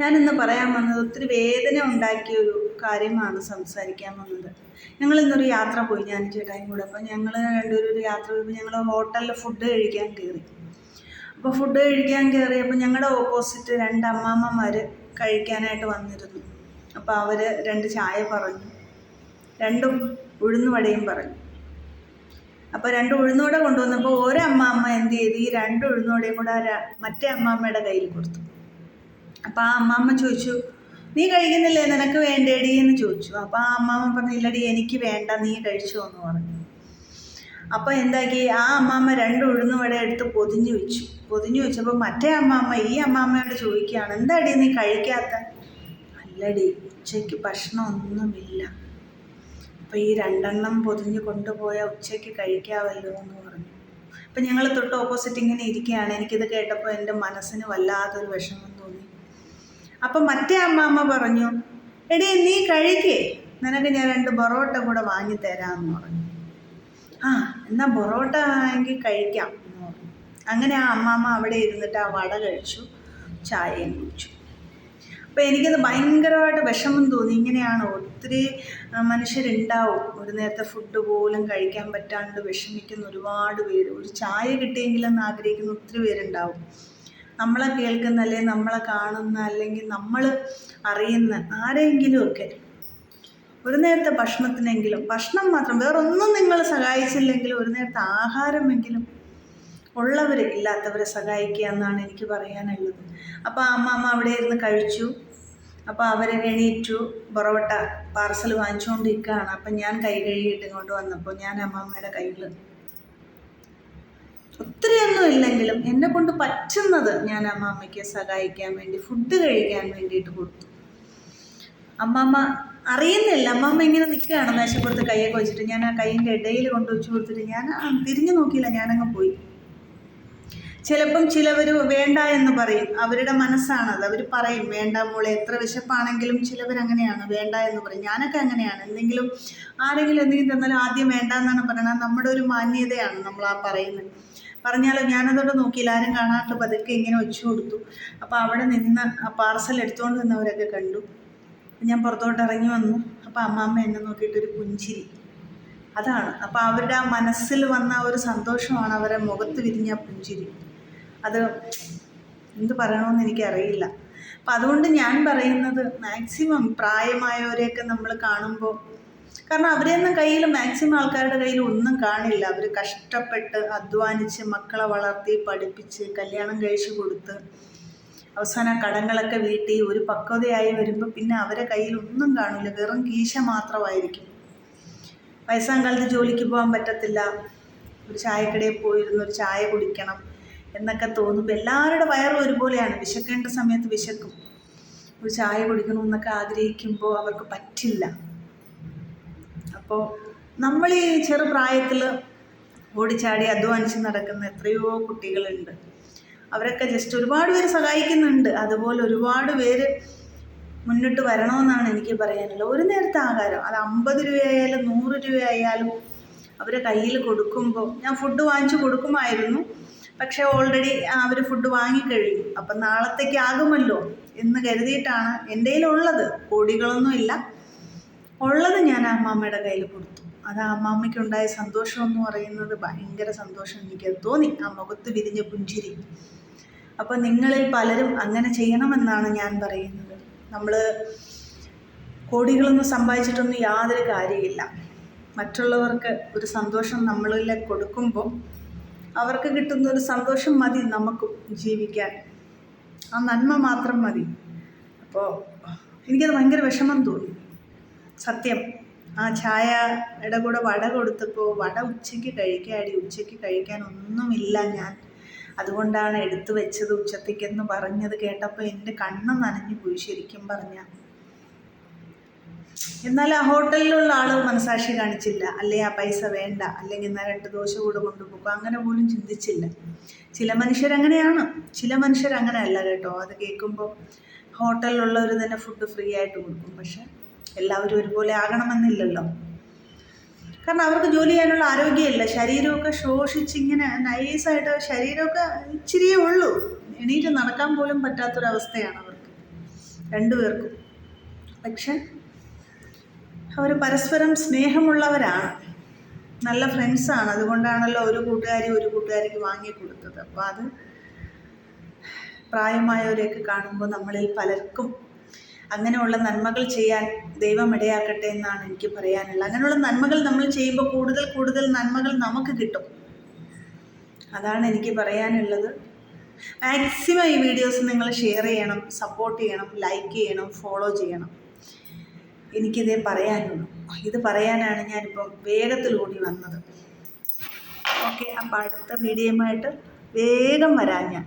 ഞാനിന്ന് പറയാൻ വന്നത് ഒത്തിരി വേദന ഉണ്ടാക്കിയ ഒരു കാര്യമാണ് സംസാരിക്കാൻ വന്നത്. ഞങ്ങൾ ഇന്നൊരു യാത്ര പോയി ഞാൻ ചേട്ടായും കൂടെ. അപ്പോൾ ഞങ്ങൾ രണ്ടുപേരും ഒരു യാത്ര പോയപ്പോൾ ഞങ്ങൾ ഹോട്ടലിൽ ഫുഡ് കഴിക്കാൻ കയറി അപ്പോൾ ഫുഡ് കഴിക്കാൻ കയറിയപ്പോൾ ഞങ്ങളുടെ ഓപ്പോസിറ്റ് രണ്ട് അമ്മാമ്മമാർ കഴിക്കാനായിട്ട് വന്നിരുന്നു. അപ്പോൾ അവർ രണ്ട് ചായ പറഞ്ഞു. രണ്ടും ഉഴുന്നുവടയും പറഞ്ഞു. അപ്പോൾ രണ്ട് ഉഴുന്നുവട കൊണ്ടുവന്നപ്പോൾ ഒരമ്മാമ്മ എന്ത് ചെയ്തു ഈ രണ്ട് ഉഴുന്നുവടയും കൂടെ മറ്റേ അമ്മാമ്മയുടെ കയ്യിൽ കൊടുത്തു. അപ്പോൾ ആ അമ്മാമ്മ ചോദിച്ചു നീ കഴിക്കുന്നില്ലേ? നിനക്ക് വേണ്ടേടി? എന്ന് ചോദിച്ചു. അപ്പോൾ ആ അമ്മാമ്മ പറഞ്ഞില്ലടി എനിക്ക് വേണ്ട നീ കഴിച്ചോ എന്ന് പറഞ്ഞു. അപ്പോൾ എന്താക്കി? ആ അമ്മാമ്മ രണ്ട് ഉഴുന്നുവട എടുത്ത് പൊതിഞ്ഞു വെച്ചു. പൊതിഞ്ഞു വെച്ചപ്പോൾ മറ്റേ അമ്മാമ്മ ഈ അമ്മാമ്മയോട് ചോദിക്കുകയാണ് എന്താടി നീ കഴിക്കാത്ത? അല്ലടി ഉച്ചയ്ക്ക് ഭക്ഷണമൊന്നുമില്ല. അപ്പോൾ ഈ രണ്ടെണ്ണം പൊതിഞ്ഞ് കൊണ്ടുപോയാൽ ഉച്ചയ്ക്ക് കഴിക്കാമല്ലോ എന്ന് പറഞ്ഞു. അപ്പം ഞങ്ങൾ തൊട്ട് ഓപ്പോസിറ്റ് ഇങ്ങനെ ഇരിക്കുകയാണ്. എനിക്കിത് കേട്ടപ്പോൾ എന്റെ മനസ്സിന് വല്ലാതൊരു വിഷമം അപ്പം മറ്റേ അമ്മാമ്മ പറഞ്ഞു എടീ നീ കഴിക്കേ. നിനക്ക് ഞാൻ രണ്ട് പൊറോട്ട കൂടെ വാങ്ങി തരാമെന്ന് പറഞ്ഞു. ആ എന്നാൽ പൊറോട്ട എങ്കിൽ കഴിക്കാം എന്ന് പറഞ്ഞു. അങ്ങനെ ആ അമ്മാമ്മ അവിടെ ഇരുന്നിട്ട് ആ വട കഴിച്ചു ചായയും കുടിച്ചു. അപ്പോൾ എനിക്കത് ഭയങ്കരമായിട്ട് വിഷമം തോന്നി. ഇങ്ങനെയാണ് ഒത്തിരി മനുഷ്യരുണ്ടാവും. ഒരു നേരത്തെ ഫുഡ് പോലും കഴിക്കാൻ പറ്റാണ്ട് വിഷമിക്കുന്ന ഒരുപാട് പേര്. ഒരു ചായ കിട്ടിയെങ്കിലെന്ന് ആഗ്രഹിക്കുന്ന ഒത്തിരി പേരുണ്ടാവും. നമ്മളെ കേൾക്കുന്ന അല്ലെങ്കിൽ നമ്മളെ കാണുന്ന അല്ലെങ്കിൽ നമ്മൾ അറിയുന്ന ആരെങ്കിലുമൊക്കെ. ഒരു നേരത്തെ ഭക്ഷണത്തിനെങ്കിലും ഭക്ഷണം മാത്രം വേറൊന്നും നിങ്ങൾ സഹായിച്ചില്ലെങ്കിലും ഒരു നേരത്തെ ആഹാരമെങ്കിലും ഉള്ളവർ ഇല്ലാത്തവരെ സഹായിക്കുക എന്നാണ് എനിക്ക് പറയാനുള്ളത്. അപ്പോൾ അമ്മാമ്മ അവിടെ ഇരുന്ന് കഴിച്ചു. അപ്പോൾ അവർ എണീറ്റു. പൊറോട്ട പാർസൽ വാങ്ങിച്ചുകൊണ്ടിരിക്കുകയാണ് അപ്പം ഞാൻ കൈ കഴുകിയിട്ട് ഇങ്ങോട്ട് വന്നപ്പോൾ ഞാൻ അമ്മാമ്മയുടെ കയ്യിൽ ഒത്തിരിയൊന്നും ഇല്ലെങ്കിലും എന്നെ കൊണ്ട് പറ്റുന്നത് ഞാൻ അമ്മാമ്മയ്ക്ക് സഹായിക്കാൻ വേണ്ടി ഫുഡ് കഴിക്കാൻ വേണ്ടിയിട്ട് കൊടുത്തു. അമ്മാമ്മ അറിയുന്നില്ല. അമ്മാമ്മ ഇങ്ങനെ നിൽക്കുകയാണ്. മേശപ്പുറത്ത് കൈയൊക്കെ വെച്ചിട്ട് ഞാൻ ആ കൈയിന്റെ ഇടയിൽ കൊണ്ട് വെച്ച് കൊടുത്തിട്ട് ഞാൻ തിരിഞ്ഞു നോക്കിയില്ല. ഞാനങ്ങ് പോയി. ചിലപ്പം ചിലവർ വേണ്ട എന്ന് പറയും. അവരുടെ മനസ്സാണത് അവർ പറയും വേണ്ട മോളെ എത്ര വിശപ്പാണെങ്കിലും ചിലവരങ്ങനെയാണ്. വേണ്ട എന്ന് പറയും. ഞാനൊക്കെ അങ്ങനെയാണ്. എന്തെങ്കിലും ആരെങ്കിലും എന്തെങ്കിലും തന്നാലും ആദ്യം വേണ്ട എന്നാണ് പറയുന്നത് നമ്മുടെ ഒരു മാന്യതയാണ് നമ്മൾ ആ പറയുന്നത്. പറഞ്ഞാലും ഞാനതോടെ നോക്കിയില്ല. ആരും കാണാണ്ട് പതുക്കെ ഇങ്ങനെ വെച്ചു കൊടുത്തു. അപ്പോൾ അവിടെ നിന്ന് ആ പാർസൽ എടുത്തുകൊണ്ട് നിന്നവരൊക്കെ കണ്ടു. ഞാൻ പുറത്തോട്ട് ഇറങ്ങി വന്നു. അപ്പോൾ അമ്മാമ്മ എന്നെ നോക്കിയിട്ടൊരു പുഞ്ചിരി. അതാണ്. അപ്പോൾ അവരുടെ ആ മനസ്സിൽ വന്ന ഒരു സന്തോഷമാണ് അവരെ മുഖത്ത് വിരിഞ്ഞ പുഞ്ചിരി. അത് എന്ത് പറയണമെന്ന് എനിക്കറിയില്ല. അപ്പം അതുകൊണ്ട് ഞാൻ പറയുന്നത് മാക്സിമം പ്രായമായവരെയൊക്കെ നമ്മൾ കാണുമ്പോൾ കാരണം അവരെയൊന്നും കയ്യിൽ മാക്സിമം ആൾക്കാരുടെ കയ്യിൽ ഒന്നും കാണില്ല. അവർ കഷ്ടപ്പെട്ട് അധ്വാനിച്ച് മക്കളെ വളർത്തി പഠിപ്പിച്ച് കല്യാണം കഴിച്ചു കൊടുത്ത് അവസാന കടങ്ങളൊക്കെ വീട്ടി ഒരു പക്വതയായി വരുമ്പോൾ പിന്നെ അവരെ കയ്യിൽ ഒന്നും കാണില്ല. വെറും കീശ മാത്രമായിരിക്കും. വയസ്സാം കാലത്ത് ജോലിക്ക് പോകാൻ പറ്റത്തില്ല. ഒരു ചായക്കടയിൽ പോയിരുന്ന് ഒരു ചായ കുടിക്കണം എന്നൊക്കെ തോന്നുമ്പോൾ എല്ലാവരുടെ വയറും ഒരുപോലെയാണ്. വിശക്കേണ്ട സമയത്ത് വിശക്കും. ഒരു ചായ കുടിക്കണം എന്നൊക്കെ ആഗ്രഹിക്കുമ്പോൾ അവർക്ക് പറ്റില്ല. അപ്പോൾ നമ്മൾ ഈ ചെറുപ്രായത്തിൽ ഓടിച്ചാടി അധ്വാനിച്ച് നടക്കുന്ന എത്രയോ കുട്ടികളുണ്ട്. അവരൊക്കെ ജസ്റ്റ് ഒരുപാട് പേര് സഹായിക്കുന്നുണ്ട്. അതുപോലെ ഒരുപാട് പേര് മുന്നിട്ട് വരണമെന്നാണ് എനിക്ക് പറയാനുള്ളത്. ഒരു നേരത്തെ ആഹാരം. അത് അമ്പത് രൂപയായാലും നൂറ് രൂപയായാലും അവരെ കയ്യിൽ കൊടുക്കുമ്പോൾ ഞാൻ ഫുഡ് വാങ്ങിച്ചു കൊടുക്കുമായിരുന്നു. പക്ഷേ ഓൾറെഡി അവർ ഫുഡ് വാങ്ങിക്കഴിഞ്ഞു അപ്പം നാളത്തേക്ക് ആകുമല്ലോ എന്ന് കരുതിയിട്ടാണ് എന്റെ കയ്യിലുള്ളത് കോടികളൊന്നും ഇല്ല ഉള്ളത് ഞാൻ അമ്മാമ്മയുടെ കയ്യിൽ കൊടുത്തു. അത് ആ അമ്മാമ്മയ്ക്കുണ്ടായ സന്തോഷം എന്ന് പറയുന്നത് ഭയങ്കര സന്തോഷം എനിക്ക് തോന്നി. ആ മുഖത്ത് വിരിഞ്ഞ പുഞ്ചിരി. അപ്പോൾ നിങ്ങളിൽ പലരും അങ്ങനെ ചെയ്യണമെന്നാണ് ഞാൻ പറയുന്നത്. നമ്മൾ കോടികളൊന്നും സമ്പാദിച്ചിട്ടൊന്നും യാതൊരു കാര്യമില്ല. മറ്റുള്ളവർക്ക് ഒരു സന്തോഷം നമ്മളിലെ കൊടുക്കുമ്പോൾ അവർക്ക് കിട്ടുന്ന ഒരു സന്തോഷം മതി നമുക്കും ജീവിക്കാൻ. ആ നന്മ മാത്രം മതി. അപ്പോൾ എനിക്കത് ഭയങ്കര വിഷമം തോന്നി. സത്യം. ആ ചായയുടെ കൂടെ വട കൊടുത്തപ്പോൾ വട ഉച്ചയ്ക്ക് കഴിക്കാടി ഉച്ചയ്ക്ക് കഴിക്കാൻ ഒന്നുമില്ല ഞാൻ. അതുകൊണ്ടാണ് എടുത്തു വെച്ചത് ഉച്ചത്തേക്കെന്ന് പറഞ്ഞത് കേട്ടപ്പോൾ എന്റെ കണ്ണ് നനഞ്ഞു പോയി ശരിക്കും പറഞ്ഞാൽ എന്നാൽ ആ ഹോട്ടലിലുള്ള ആൾ മനസാക്ഷി കാണിച്ചില്ല. അല്ലെ ആ പൈസ വേണ്ട അല്ലെങ്കിൽ എന്നാൽ രണ്ട് ദോശ കൂടെ കൊണ്ടുപോകും അങ്ങനെ പോലും ചിന്തിച്ചില്ല. ചില മനുഷ്യരങ്ങനെയാണ് ചില മനുഷ്യരങ്ങനെയല്ല കേട്ടോ. അത് കേൾക്കുമ്പോൾ ഹോട്ടലിലുള്ളവർ തന്നെ ഫുഡ് ഫ്രീ ആയിട്ട് കൊടുക്കും. പക്ഷെ എല്ലാവരും ഒരുപോലെ ആകണമെന്നില്ലല്ലോ. കാരണം അവർക്ക് ജോലി ചെയ്യാനുള്ള ആരോഗ്യമില്ല. ശരീരമൊക്കെ ശോഷിച്ചിങ്ങനെ നൈസായിട്ട് ശരീരമൊക്കെ ഇച്ചിരിയേ ഉള്ളൂ. എണീറ്റ് നടക്കാൻ പോലും പറ്റാത്തൊരവസ്ഥയാണ് അവർക്ക്. രണ്ടുപേർക്കും പക്ഷെ അവർ പരസ്പരം സ്നേഹമുള്ളവരാണ്. നല്ല ഫ്രണ്ട്സാണ്. അതുകൊണ്ടാണല്ലോ ഒരു കൂട്ടുകാരി ഒരു കൂട്ടുകാരിക്ക് വാങ്ങി കൊടുത്തത്. അപ്പോൾ അത് പ്രായമായവരെയൊക്കെ കാണുമ്പോൾ നമ്മളിൽ പലർക്കും അങ്ങനെയുള്ള നന്മകൾ ചെയ്യാൻ ദൈവം ഇടയാക്കട്ടെ എന്നാണ് എനിക്ക് പറയാനുള്ളത്. അങ്ങനെയുള്ള നന്മകൾ നമ്മൾ ചെയ്യുമ്പോൾ കൂടുതൽ കൂടുതൽ നന്മകൾ നമുക്ക് കിട്ടും. അതാണ് എനിക്ക് പറയാനുള്ളത്. മാക്സിമം ഈ വീഡിയോസ് നിങ്ങൾ ഷെയർ ചെയ്യണം സപ്പോർട്ട് ചെയ്യണം ലൈക്ക് ചെയ്യണം ഫോളോ ചെയ്യണം. എനിക്കിതേ പറയാനുള്ളൂ. ഇത് പറയാനാണ് ഞാനിപ്പം വേഗത്തിൽ ഓടി വന്നത്. ഓക്കെ അപ്പോൾ അടുത്ത വീഡിയോയുമായിട്ട് വേഗം വരാം ഞാൻ.